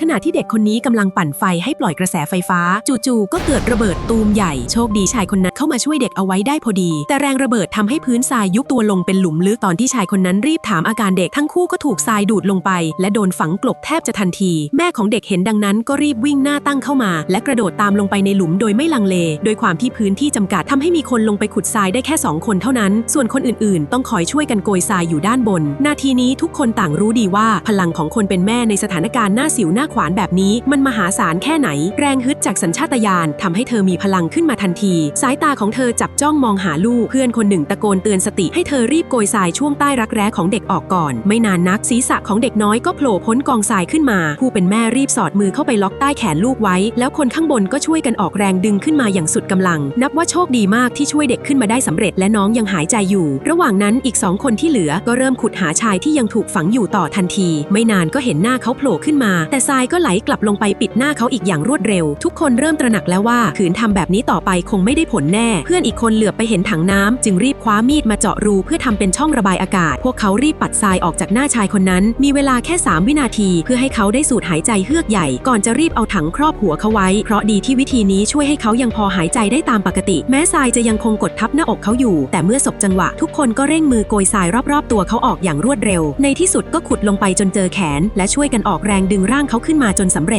ขณะที่เด็กคนนี้กำลังปั่นไฟให้ปล่อยกระแสไฟฟ้า จู่ๆก็เกิดระเบิดตูมใหญ่โชคดีชายคนนั้นเข้ามาช่วยเด็กเอาไว้ได้พอดี แต่แรงระเบิดทำให้พื้นทรายยุบตัวลงเป็นหลุมลึกตอนที่ชายคนนั้นรีบถามอาการเด็กทั้งคู่ก็ถูกทรายดูดลงไป และโดนฝังกลบแทบจะทันที แม่ของเด็กเห็นดังนั้นก็รีบวิ่งหน้าตั้งเข้ามา และกระโดดตามลงไปในหลุมโดยไม่ลังเล โดยความที่พื้นที่จำกัดทำให้มีคนลงไปขุดทรายได้แค่สองคนเท่านั้น ส่วนคนอื่นๆ ต้องคอยช่วยกันโกยทรายอยู่ด้านบน นาทีนี้ทุกคนต่างรู้ดีว่าพลังของคนเป็นแม่ในสถานการณ์หน้าสิวหน้าขวานแบบนี้มันมหาศาลแค่ไหน แรงฮึดจากสัญชาตญาณทำให้เธอมีพลังขึ้นมาทันที สายตาของเธอจับจ้องมองหาลูก เพื่อนคนหนึ่งตะโกนเตือนสติให้เธอรีบโกยทรายช่วงใต้รักแร้ของเด็กออกก่อน ไม่นานนักศีรษะของเด็กน้อยก็โผล่พ้นกองทรายขึ้นมา ผู้เป็นแม่รีบสอดมือเข้าไปล็อกใต้แขนลูกไว้ แล้วคนข้างบนก็ช่วยกันออกแรงดึงขึ้นมาอย่างสุดกำลัง นับว่าโชคดีมากที่ช่วยเด็กขึ้นมาได้สำเร็จและน้องยังหายใจอยู่ ระหว่างนั้นอีกสองคนที่เหลือก็เริ่มขุดหาชายที่ยังถูกฝังอยู่ต่อทันที ไม่นานก็เห็นหน้าเขาโผล่ขึ้นมา แต่ทรายายก็ไหลกลับลงไปปิดหน้าเขาอีกอย่างรวดเร็ว ทุกคนเริ่มตระหนักแล้วว่าขืนทำแบบนี้ต่อไปคงไม่ได้ผลแน่ เพื่อนอีกคนเหลือบไปเห็นถังน้ำจึงรีบคว้ามีดมาเจาะรูเพื่อทำเป็นช่องระบายอากาศ พวกเขารีบปัดทรายออกจากหน้าชายคนนั้น มีเวลาแค่ 3 วินาที เพื่อให้เขาได้สูดหายใจเฮือกใหญ่ ก่อนจะรีบเอาถังครอบหัวเขาไว้ เพราะดีที่วิธีนี้ช่วยให้เขายังพอหายใจได้ตามปกติ แม้ทรายจะยังคงกดทับหน้าอกเขาอยู่ แต่เมื่อสบจังหวะ ทุกคนก็เร่งมือโกยทรายรอบๆ ตัวเขาออกอย่างรวดเร็ว ในที่สุดก็ขุดลงไปจนเจอแขน และช่วยกันออกแรงดึงร่างเขาขึ้นมาจนสำเร็จ